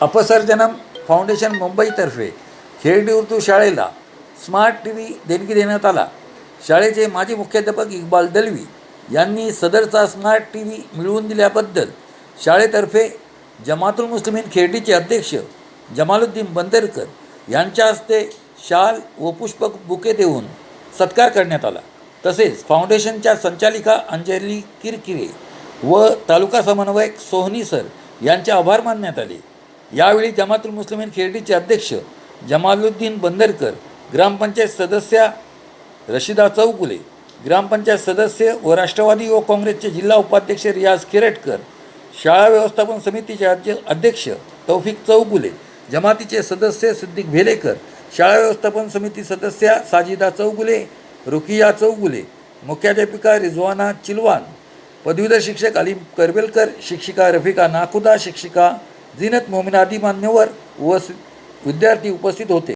अपसर्जनम foundation मुंबईतर्फे Kherdi Urdu शाळेला smart T V देणगी देण्यात आला. शाळेचे माजी मुख्याध्यापक इक्बाल दलवी यांनी सदरचा स्मार्ट टी व्ही मिळवून दिल्याबद्दल शाळेतर्फे जमातुल मुस्लिमीन खेरडीचे अध्यक्ष जमालुद्दीन बंदरकर यांच्या हस्ते शाल व पुष्पक बुके देऊन सत्कार करण्यात आला. तसेच फाउंडेशनच्या संचालिका अंजली किरकिरे व तालुका समन्वयक सोहनी सर यांचे आभार मानण्यात आले. यावेळी जमातुल मुस्लिमीन खेरडीचे अध्यक्ष जमालुद्दीन बंदरकर ग्रामपंचायत सदस्या रशिदा चौगुले ग्रामपंचायत सदस्य व राष्ट्रवादी युवक काँग्रेसचे जिल्हा उपाध्यक्ष रियाज किरटकर शाळा व्यवस्थापन समितीचे अध्य अध्यक्ष तौफिक चौगुले जमातीचे सदस्य सिद्दीक भेलेकर शाळा व्यवस्थापन समिती सदस्या साजिदा चौगुले रुकिया चौगुले मुख्याध्यापिका रिजवाना चिलवान पदवीधर शिक्षक अलीम करवेलकर शिक्षिका रफिका नाकुदा शिक्षिका झिनत मोमिन आदी मान्यवर व विद्यार्थी उपस्थित होते.